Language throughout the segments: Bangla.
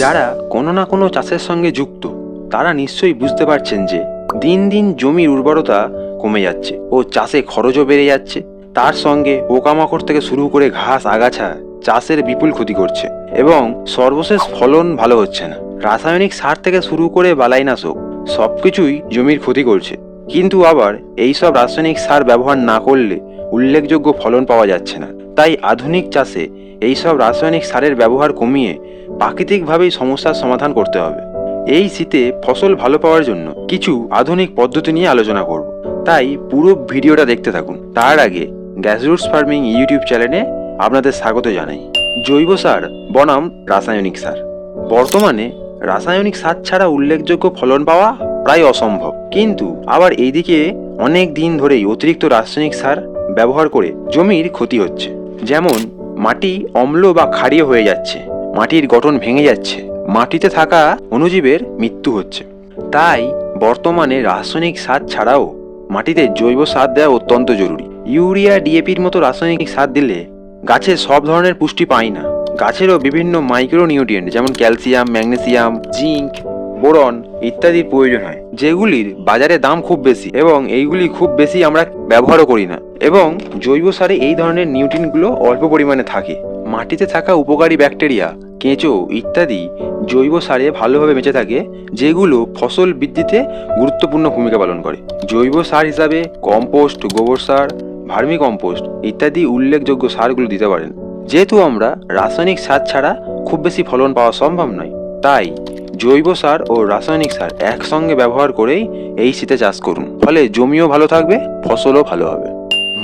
যারা কোনো না কোনো চাষের সঙ্গে যুক্ত, তারা নিশ্চয়ই বুঝতে পারছেন যে দিন দিন জমির উর্বরতা কমে যাচ্ছে ও চাষে খরচও বেড়ে যাচ্ছে। তার সঙ্গে পোকামাকড় থেকে শুরু করে ঘাস, আগাছা চাষের বিপুল ক্ষতি করছে এবং সর্বশেষ ফলন ভালো হচ্ছে না। রাসায়নিক সার থেকে শুরু করে বালাইনাশক সবকিছুই জমির ক্ষতি করছে। কিন্তু আবার এই সব রাসায়নিক সার ব্যবহার না করলে উল্লেখযোগ্য ফলন পাওয়া যাচ্ছে না। তাই আধুনিক চাষে এই সব রাসায়নিক সারের ব্যবহার কমিয়ে প্রাকৃতিকভাবেই সমস্যার সমাধান করতে হবে। এই শীতে ফসল ভালো পাওয়ার জন্য কিছু আধুনিক পদ্ধতি নিয়ে আলোচনা করব। তাই পুরো ভিডিওটা দেখতে থাকুন। তার আগে গ্যাসরুটস ফার্মিং ইউটিউব চ্যানেলে আপনাদের স্বাগত জানাই। জৈব সার, বনাম, রাসায়নিক সার। বর্তমানে রাসায়নিক সার ছাড়া উল্লেখযোগ্য ফলন পাওয়া প্রায় অসম্ভব। কিন্তু আবার এইদিকে অনেক দিন ধরেই অতিরিক্ত রাসায়নিক সার ব্যবহার করে জমির ক্ষতি হচ্ছে। যেমন মাটি অম্ল বা ক্ষারীয় হয়ে যাচ্ছে। মাটির গঠন ভেঙে যাচ্ছে। মাটিতে থাকা অণুজীবের মৃত্যু হচ্ছে। তাই বর্তমানে রাসায়নিক সার ছাড়াও মাটিতে জৈব সার দেওয়া অত্যন্ত জরুরি। ইউরিয়া ডিএপির মতো রাসায়নিক সার দিলে গাছে সব ধরনের পুষ্টি পায় না। গাছেরও বিভিন্ন মাইক্রো নিউট্রিয়েন্ট যেমন ক্যালসিয়াম ম্যাগনেসিয়াম জিঙ্ক বোরন ইত্যাদির প্রয়োজন হয়, যেগুলির বাজারে দাম খুব বেশি এবং এইগুলি খুব বেশি আমরা ব্যবহারও করি না। এবং জৈব সারে এই ধরনের নিউট্রিনগুলো অল্প পরিমাণে থাকে। মাটিতে থাকা উপকারী ব্যাকটেরিয়া কেঁচো ইত্যাদি জৈব সারে ভালোভাবে বেঁচে থাকে, যেগুলো ফসল বৃদ্ধিতে গুরুত্বপূর্ণ ভূমিকা পালন করে। জৈব সার হিসাবে কম্পোস্ট, গোবর সার ভার্মি কম্পোস্ট ইত্যাদি উল্লেখযোগ্য সারগুলো দিতে পারেন। যেহেতু আমরা রাসায়নিক সার ছাড়া খুব বেশি ফলন পাওয়া সম্ভব নয়, তাই জৈব সার ও রাসায়নিক সার একসঙ্গে ব্যবহার করেই এই শীতে চাষ করুন। ফলে জমিও ভালো থাকবে, ফসলও ভালো হবে।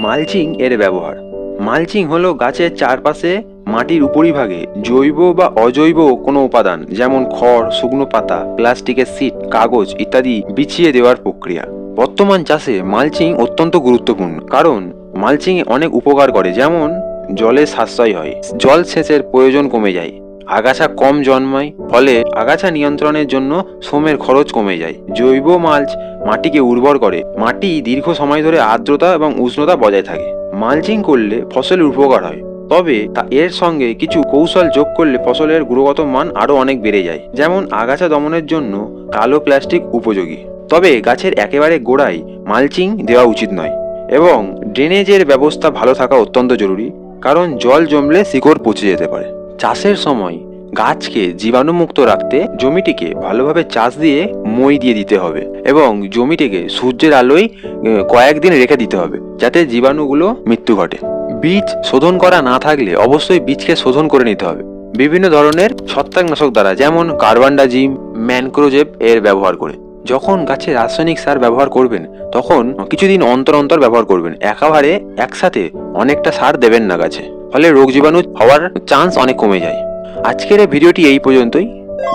মালচিং এর ব্যবহার। মালচিং হলো গাছের চারপাশে মাটির উপরিভাগে জৈব বা অজৈব কোনো উপাদান, যেমন খড়, শুকনো পাতা, প্লাস্টিকের সিট কাগজ ইত্যাদি বিছিয়ে দেওয়ার প্রক্রিয়া। বর্তমান চাষে মালচিং অত্যন্ত গুরুত্বপূর্ণ, কারণ মালচিং অনেক উপকার করে, যেমন জলে সাশ্রয় হয়, জল সেচের প্রয়োজন কমে যায়, আগাছা কম জন্মায়, ফলে আগাছা নিয়ন্ত্রণের জন্য শ্রমের খরচ কমে যায়। জৈব মালচ মাটিকে উর্বর করে, মাটি দীর্ঘ সময় ধরে আর্দ্রতা এবং উষ্ণতা বজায় থাকে। মালচিং করলে ফসলের উপকার হয়। তবে তা এর সঙ্গে কিছু কৌশল যোগ করলে ফসলের গুণগত মান আরও অনেক বেড়ে যায়। যেমন আগাছা দমনের জন্য কালো প্লাস্টিক উপযোগী। তবে গাছের একেবারে গোড়ায় মালচিং দেওয়া উচিত নয় এবং ড্রেনেজের ব্যবস্থা ভালো থাকা অত্যন্ত জরুরি, কারণ জল জমলে শিকড় পচে যেতে পারে। চাষের সময় গাছকে জীবাণুমুক্ত রাখতে জমিটিকে ভালোভাবে চাষ দিয়ে মই দিয়ে দিতে হবে এবং জমিটিকে সূর্যের আলোয় কয়েকদিন রেখে দিতে হবে, যাতে জীবাণুগুলো মৃত্যু ঘটে। বীজ শোধন করা না থাকলে অবশ্যই বীজকে শোধন করে নিতে হবে। বিভিন্ন ধরনের ছত্রাকনাশক দ্বারা, যেমন কার্বানডাজিম, ম্যানক্রোজেব এর ব্যবহার করে। যখন গাছে রাসায়নিক সার ব্যবহার করবেন, তখন কিছুদিন অন্তর অন্তর ব্যবহার করবেন। একেবারে একসাথে অনেকটা সার দেবেন না গাছে। ফলে রোগ জীবাণু হওয়ার চান্স অনেক কমে যায়। আজকের এই ভিডিওটি এই পর্যন্তই।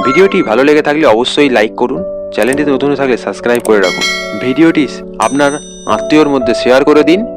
ভিডিওটি ভালো লেগে থাকলে অবশ্যই লাইক করুন। চ্যানেলটিতে নতুন থাকলে সাবস্ক্রাইব করে রাখুন। ভিডিওটি আপনার আত্মীয়র মধ্যে শেয়ার করে দিন।